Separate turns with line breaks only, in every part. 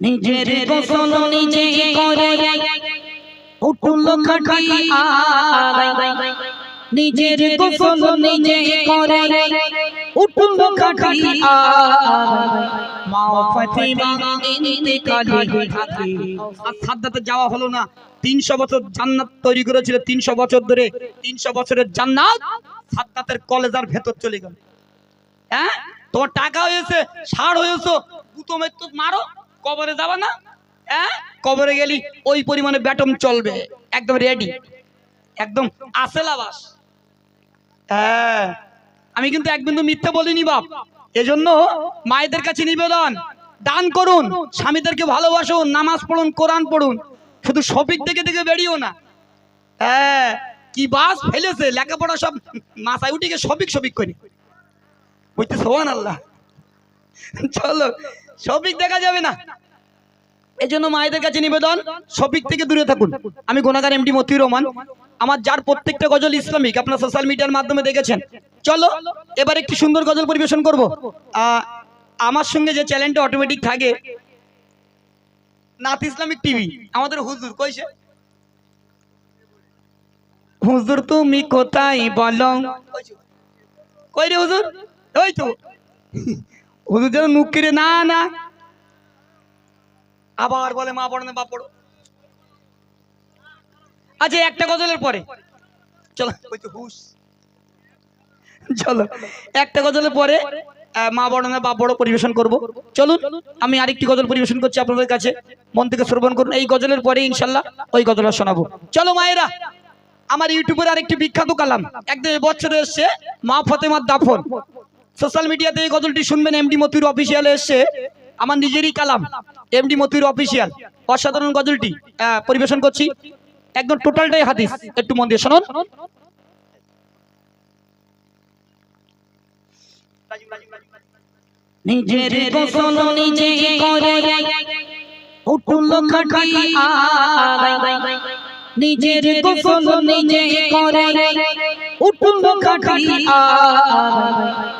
নিজের গোসল নিজে করে উঠল খাটিয়া নিজের গোসল নিজে করে উঠল খাটিয়া মা ফাতিমা ইন্তেকালে থাকে
আর সাদ্দাতে যাওয়া হলো না। তিনশো বছর জান্নাত তৈরি করেছিল। তিনশো বছর ধরে তিনশো বছরের জান্নাত সাদ্দাতের কলেজার ভেতর চলে গেল। হ্যাঁ? তোমার টাকা হয়েছে সার হয়েছে মারো। কবরে যাবা না? হ্যাঁ? কবরে গেলি, ওই পরিমাণে ব্যাটম চলবে। একদম রেডি একদম। আসেলাবাস হ্যাঁ। আমি কিন্তু এক বিন্দু মিথ্যে বলিনি বাপ। এজন্য মায়েদের কাছে নিবেদন। দান করুন। স্বামীদেরকে ভালোবাসুন। নামাজ পড়ুন, কোরআন পড়ুন। শুধু শপিক দেখে দেখে বেরিয়েও না। হ্যাঁ। কি বাস ফেলেছে? লেখাপড়া সব মাথায় উঠে গিয়ে সবিক সবিক করি। বুঝতে সোহান আল্লাহ চলো সবিক দেখা যাবে না। এই জন্য মায়েদের কাছে নিবেদন সবিক থেকে দূরে থাকুন। আমি গোনাগার এমডি মতিউর রহমান। আমার যার প্রত্যেকটা গজল ইসলামিক, আপনার সোশ্যাল মিডিয়ার মাধ্যমে দেখেছেন। চলো, এবার একটি সুন্দর গজল পরিবেশন করব। আমার সঙ্গে যে চ্যানেলটা অটোমেটিক থাকে, নাথ ইসলামিক টিভি আমাদের হুজুর কইছে হুজুর তুমি কোথায় বলো? কই রে হুজুর? ওই তো। হুজুর যেন মুখ কিরে না না। আবার বলে মা পড়ো না বাপ পড়ো আচ্ছা একটা গজলের পরে। চলো। হুশ। চলো। একটা গজলের পরে মা বড় না বাপ বড় পরিবেশন করব। চলুন আমি আরেকটি গজল পরিবেশন করছি আপনাদের কাছে। মন থেকে শ্রবণ করুন। এই গজলের পরে ইনশাল্লাহ ওই গজলটা শোনাবো। চলো মায়েরা আমার ইউটিউবের আরেকটি বিখ্যাত কালাম। একদম এবছরে এসছে মা ফতেমার দাফন। সোশ্যাল মিডিয়াতে এই গজলটি শুনবেন এমডি মতিউর অফিসিয়াল এসছে আমার নিজেরই কালাম এমডি মতির অফিসিয়াল অসাধারণ গজলটি পরিবেশন করছি। একদম টোটালটাই হাদিস। একটু মন দিয়ে শুনুন।
নিজের গোসল নিজে করে উঠল খাটিয়া নিজের গোসল নিজে করে উঠল খাটিয়া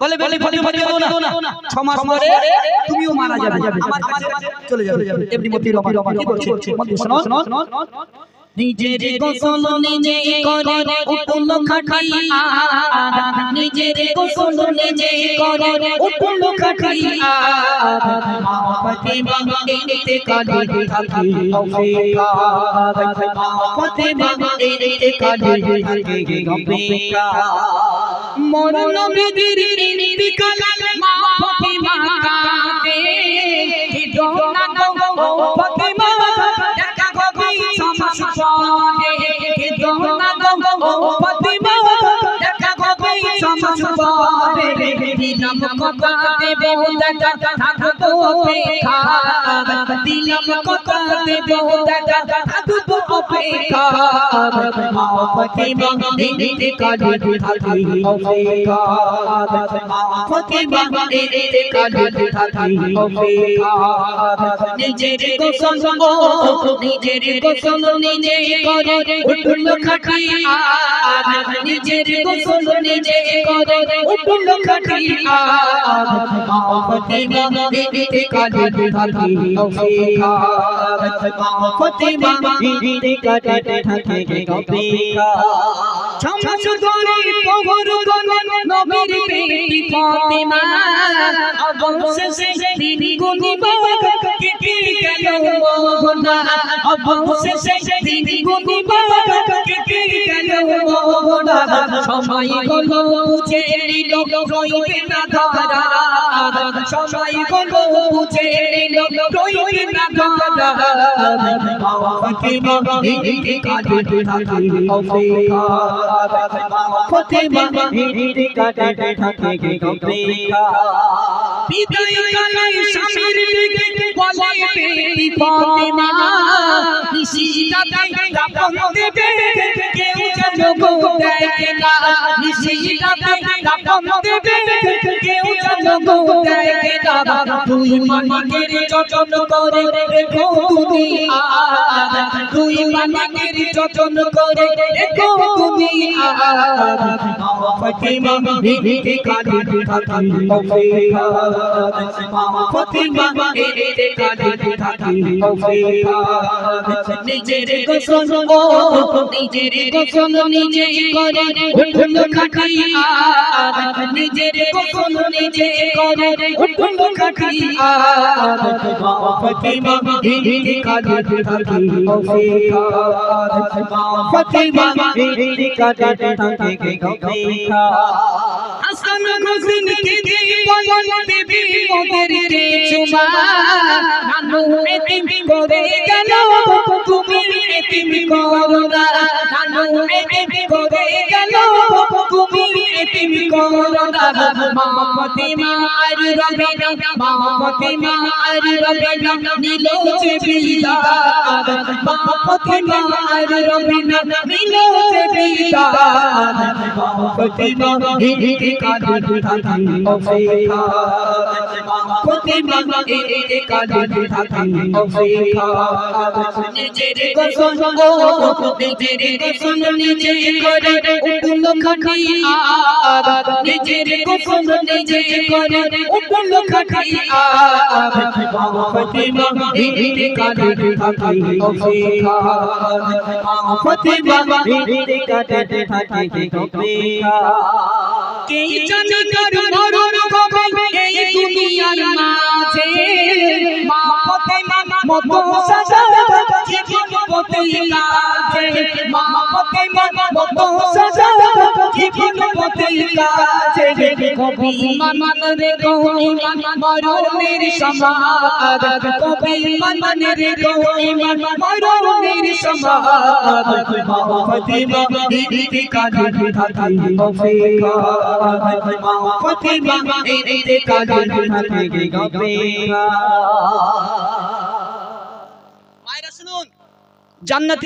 বলে বেটি ফতিমা কেঁদো না ছ মাস পরে তুমিও মারা যাবে আমার চলে যাবে এমনি মতি রমা রমা কি বলছে? মতি শোনো।
নিজের গোসল নিজে করে উঠল খাটিয়া নিজের গোসল নিজে করে উঠল খাটিয়া মা ফাতিমা ইন্তেকালে থাকে অপেক্ষা। মা ফাতিমা ইন্তেকালে থাকে অপেক্ষা। মরণ বিধির ইন্তেকালে মা সমাসপদে দোনা গো ফাতিমা দেখা গবি সমাসপদে দিলাম কথা দেব দাদা থাকব দিলাম কথা দেব দাদা, থাকব অপেক্ষা। মা ফাতিমা ইন্তেকালে থাকে অপেক্ষা। মা ফাতিমা ইন্তেকালে থাকে অপেক্ষা। নিজের গোসল গো, নিজের খাটিয়া নিজের মা ফাতিমা কাটে থাকে অপেক্ষা ছমছ করে পগর গগন নবীর বেটি ফাতিমা অবশেষে তিনি গুনিবা কেটে গেল মোহনা অবশেষে তিনি গুনিবা কেটে গেল মোহনা সময় হলো বুঝে নিল রইবে না ধরা সময় হলো বুঝে নিল রইবে না ধরা ফাতিমা ইন্তেকালে থাকে অপেক্ষা ফাতিমা ইন্তেকালে থাকে অপেক্ষা বিদায় কালে স্বামীর দিকে বলে বেটি ফাতেমা নিশিরাতে দাপন দেবে কেউ যেন গো দেখে না নিশিরাতে দাপন দেবে কেউ যেন গো দেখে না তুই মানিকের যতন করে রেখো তুমি আর তুই মানিকের যতন করে রেখো তুমি আর ফাতিমা বিবি কালি থাকি ওফিকা ফাতিমা বিবি কালি থাকি ওফিকা নিজের গোসল ও নিজের গোসল নিজে করে নিজের গোসল নিজে করে উঠল খাটিয়া ফাতিমা বিবি কালি থাকি ওফিকা ফাতিমা বিবি কালি থাকি ওফিকা হাসান হোসেন কে দিয়ে বল দেবী মোদের চুমা নানু এতিম করে গেল তুমি এতিম করো না নানু এতিম করে গেল তুমি এতিম করো না মা আর রবিনা মা আর রবিনা নীল যে বিদাত আর রবিনা নীল যে বিদাত মা ফতিমা থাকি ওফিকা ফতিমা হিহি কালি থাকি ওফিকা নিজের গোসল নিজের গোসল নিজে করে উঠল খাটিয়া নিজের গোসল নিজে করে উঠল খাটিয়া ফতিমা হিহি কালি থাকি ওফিকা ফতিমা হিহি কালি থাকি ওফিকা কে জানে কার মরণ কবে? এই দুনিয়ার মাঝে মা ফতেমা মতো সাজা জীবন পথে কাজে মা ফতেমা কাজে কবি মান রে মরণের সমাদ কবি মান রে গো ইমান মরণের সমাদ মা ফতেমা দিদি কালি থাকি ওফিকা ফতিমা দিদি কালি থাকি ওফিকা
মায়েরা শুনুন জান্নাতি